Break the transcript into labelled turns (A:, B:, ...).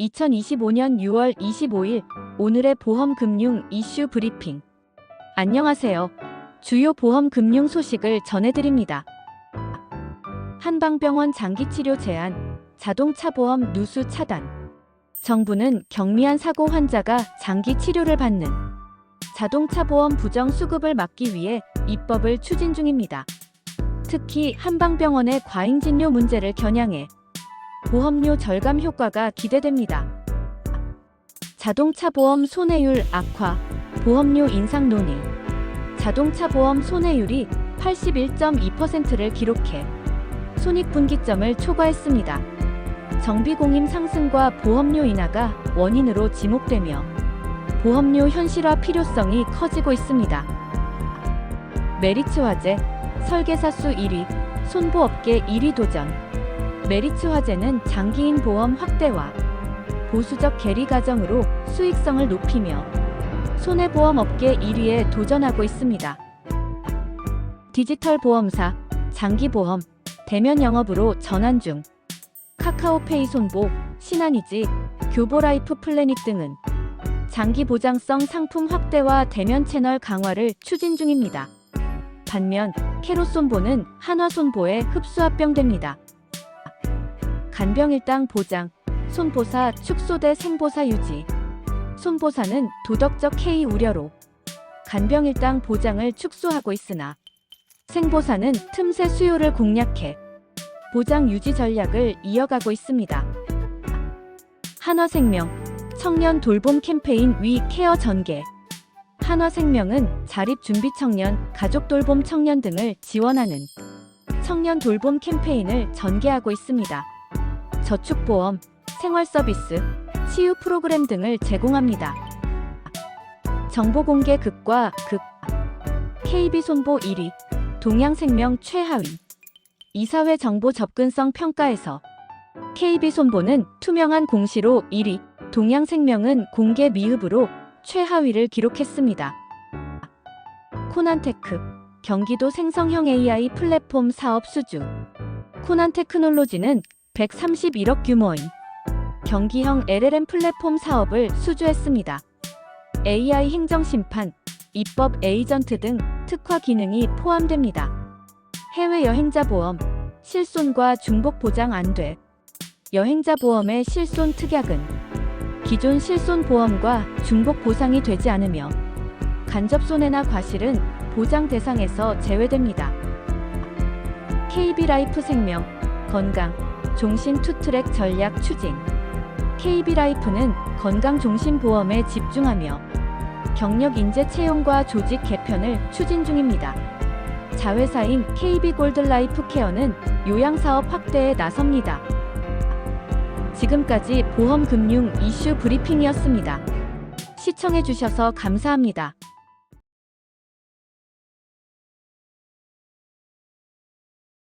A: 2025년 6월 25일 오늘의 보험 금융 이슈 브리핑. 안녕하세요. 주요 보험 금융 소식을 전해드립니다. 한방병원 장기치료 제한, 자동차 보험 누수 차단. 정부는 경미한 사고 환자가 장기 치료를 받는 자동차 보험 부정 수급을 막기 위해 입법을 추진 중입니다. 특히 한방병원의 과잉 진료 문제를 겨냥해 보험료 절감 효과가 기대됩니다. 자동차 보험 손해율 악화, 보험료 인상 논의. 자동차 보험 손해율이 81.2%를 기록해 손익분기점을 초과했습니다. 정비공임 상승과 보험료 인하가 원인으로 지목되며 보험료 현실화 필요성이 커지고 있습니다. 메리츠 화재, 설계사 수 1위, 손보업계 1위 도전. 메리츠 화재는 장기인 보험 확대와 보수적 계리 과정으로 수익성을 높이며 손해보험 업계 1위에 도전하고 있습니다. 디지털 보험사 장기보험 대면 영업으로 전환 중 카카오페이 손보, 신한이지, 교보라이프 플래닛 등은 장기 보장성 상품 확대와 대면 채널 강화를 추진 중입니다. 반면 캐로손보는 한화손보에 흡수합병됩니다. 간병일당 보장, 손보사 축소 대 생보사 유지. 손보사는 도덕적 K 우려로 간병일당 보장을 축소하고 있으나 생보사는 틈새 수요를 공략해 보장 유지 전략을 이어가고 있습니다. 한화생명 청년 돌봄 캠페인 위 케어 전개 한화생명은 자립준비 청년, 가족 돌봄 청년 등을 지원하는 청년 돌봄 캠페인을 전개하고 있습니다. 저축보험, 생활서비스, 치유 프로그램 등을 제공합니다. 정보 공개 극과 극 KB손보 1위, 동양생명 최하위 이사회 정보 접근성 평가에서 KB손보는 투명한 공시로 1위, 동양생명은 공개 미흡으로 최하위를 기록했습니다. 코난테크 경기도 생성형 AI 플랫폼 사업 수주 코난테크놀로지는 131억 규모인 경기형 LLM 플랫폼 사업을 수주했습니다. AI 행정심판, 입법 에이전트 등 특화 기능이 포함됩니다. 해외 여행자 보험, 실손과 중복 보장 안 돼. 여행자 보험의 실손 특약은 기존 실손 보험과 중복 보상이 되지 않으며 간접 손해나 과실은 보장 대상에서 제외됩니다. KB라이프 생명, 건강, 종신 투트랙 전략 추진. KB라이프는 건강 종신 보험에 집중하며 경력 인재 채용과 조직 개편을 추진 중입니다. 자회사인 KB골드라이프 케어는 요양사업 확대에 나섭니다. 지금까지 보험금융 이슈 브리핑이었습니다. 시청해주셔서 감사합니다.